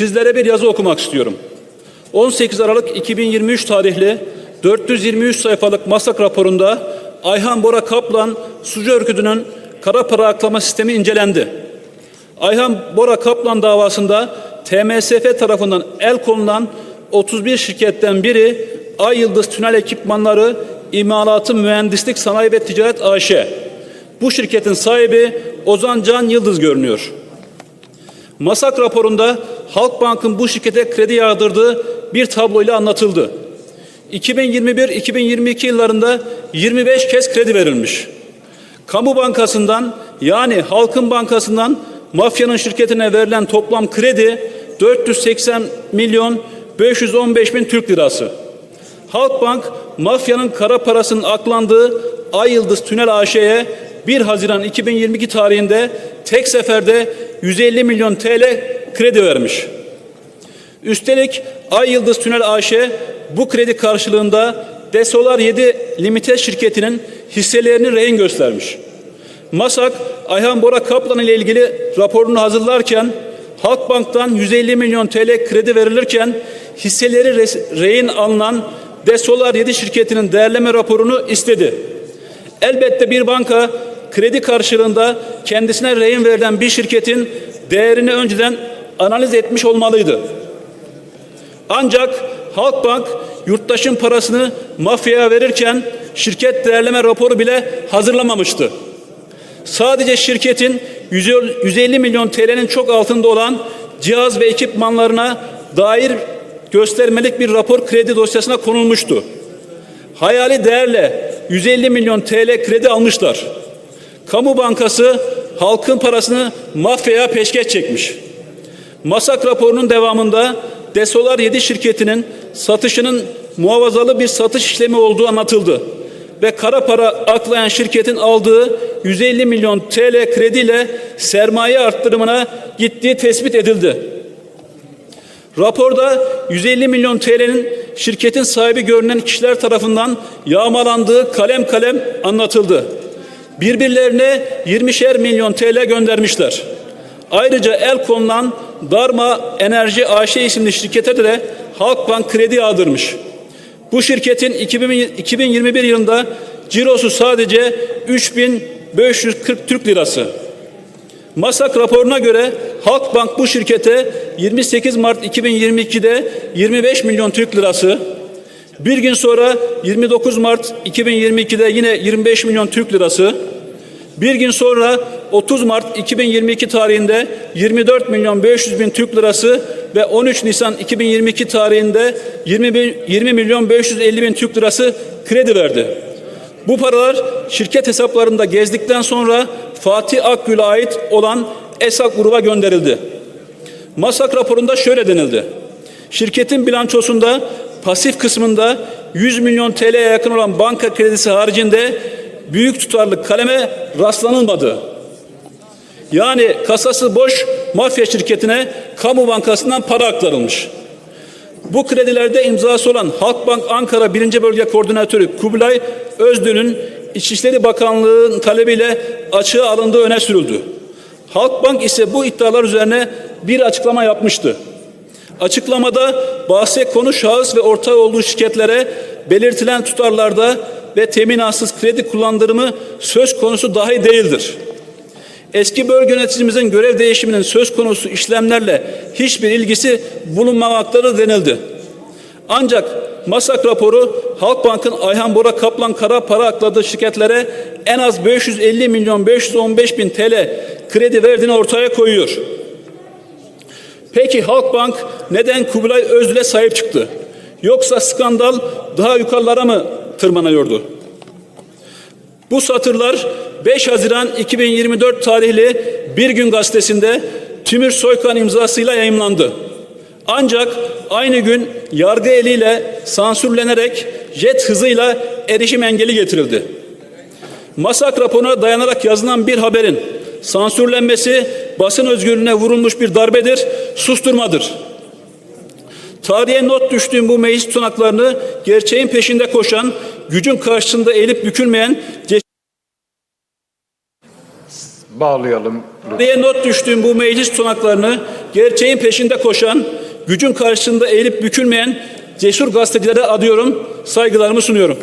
sizlere bir yazı okumak istiyorum. 18 Aralık 2023 tarihli 423 sayfalık MASAK raporunda Ayhan Bora Kaplan Sucu Örgütü'nün kara para aklama sistemi incelendi. Ayhan Bora Kaplan davasında TMSF tarafından el konulan 31 şirketten biri Ay Yıldız Tünel Ekipmanları İmalatı Mühendislik Sanayi ve Ticaret AŞ. Bu şirketin sahibi Ozan Can Yıldız görünüyor. Masak raporunda Halkbank'ın bu şirkete kredi yağdırdığı bir tabloyla anlatıldı. 2021-2022 yıllarında 25 kez kredi verilmiş. Kamu bankasından yani halkın bankasından mafyanın şirketine verilen toplam kredi 480 milyon 515 bin Türk lirası. Halkbank mafyanın kara parasının aklandığı Ay Yıldız Tünel AŞ'ye 1 Haziran 2022 tarihinde tek seferde 150 milyon TL kredi vermiş. Üstelik Ay Yıldız Tünel AŞ bu kredi karşılığında Desolar 7 Limited şirketinin hisselerini rehin göstermiş. MASAK, Ayhan Bora Kaplan ile ilgili raporunu hazırlarken Halkbank'tan 150 milyon TL kredi verilirken hisseleri rehin alınan Desolar 7 şirketinin değerleme raporunu istedi. Elbette bir banka kredi karşılığında kendisine rehin verilen bir şirketin değerini önceden analiz etmiş olmalıydı. Ancak Halkbank yurttaşın parasını mafyaya verirken şirket değerleme raporu bile hazırlamamıştı. Sadece şirketin 150 milyon TL'nin çok altında olan cihaz ve ekipmanlarına dair göstermelik bir rapor kredi dosyasına konulmuştu. Hayali değerle 150 milyon TL kredi almışlar. Kamu Bankası halkın parasını mafyaya peşkeş çekmiş. Masak raporunun devamında Desolar 7 şirketinin satışının muhavazalı bir satış işlemi olduğu anlatıldı. Ve kara para aklayan şirketin aldığı 150 milyon TL krediyle sermaye arttırımına gittiği tespit edildi. Raporda 150 milyon TL'nin şirketin sahibi görünen kişiler tarafından yağmalandığı kalem kalem anlatıldı. Birbirlerine 20'şer milyon TL göndermişler. Ayrıca el konulan Darma Enerji AŞ isimli şirkete de Halkbank kredi yağdırmış. Bu şirketin 2021 yılında cirosu sadece 3540 Türk lirası. Masak raporuna göre Halkbank bu şirkete 28 Mart 2022'de 25 milyon Türk lirası, bir gün sonra 29 Mart 2022'de yine 25 milyon Türk lirası, bir gün sonra 30 Mart 2022 tarihinde 24 milyon 500 bin Türk lirası ve 13 Nisan 2022 tarihinde 20, bin- 20 milyon 550 bin Türk lirası kredi verdi. Bu paralar şirket hesaplarında gezdikten sonra Fatih Akgül'e ait olan ESAK gruba gönderildi. Masak raporunda şöyle denildi. Şirketin bilançosunda pasif kısmında 100 milyon TL'ye yakın olan banka kredisi haricinde büyük tutarlı kaleme rastlanılmadı. Yani kasası boş mafya şirketine kamu bankasından para aktarılmış. Bu kredilerde imzası olan Halkbank Ankara 1. Bölge Koordinatörü Kubilay Özdül'ün İçişleri Bakanlığı'nın talebiyle açığa alındığı öne sürüldü. Halkbank ise bu iddialar üzerine bir açıklama yapmıştı. Açıklamada bahse konu şahıs ve ortağı olduğu şirketlere belirtilen tutarlarda ve teminatsız kredi kullandırımı söz konusu dahi değildir. Eski bölge yöneticimizin görev değişiminin söz konusu işlemlerle hiçbir ilgisi bulunmamaktadır denildi. Ancak Masak raporu Halkbank'ın Ayhan Bora Kaplan kara para akladığı şirketlere en az 550 milyon 515 bin TL kredi verdiğini ortaya koyuyor. Peki Halkbank neden Kubilay Özdil'e sahip çıktı? Yoksa skandal daha yukarılara mı tırmanıyordu? Bu satırlar 5 Haziran 2024 tarihli Bir Gün gazetesinde Tümür Soykan imzasıyla yayımlandı. Ancak aynı gün yargı eliyle sansürlenerek jet hızıyla erişim engeli getirildi. Masak raporuna dayanarak yazılan bir haberin sansürlenmesi basın özgürlüğüne vurulmuş bir darbedir, susturmadır. Tarihe not düştüğüm bu meclis tutanaklarını gerçeğin peşinde koşan, gücün karşısında eğilip bükülmeyen bağlayalım. diye not düştüğüm bu meclis tutanaklarını gerçeğin peşinde koşan, gücün karşısında eğilip bükülmeyen cesur gazetecilere adıyorum, saygılarımı sunuyorum.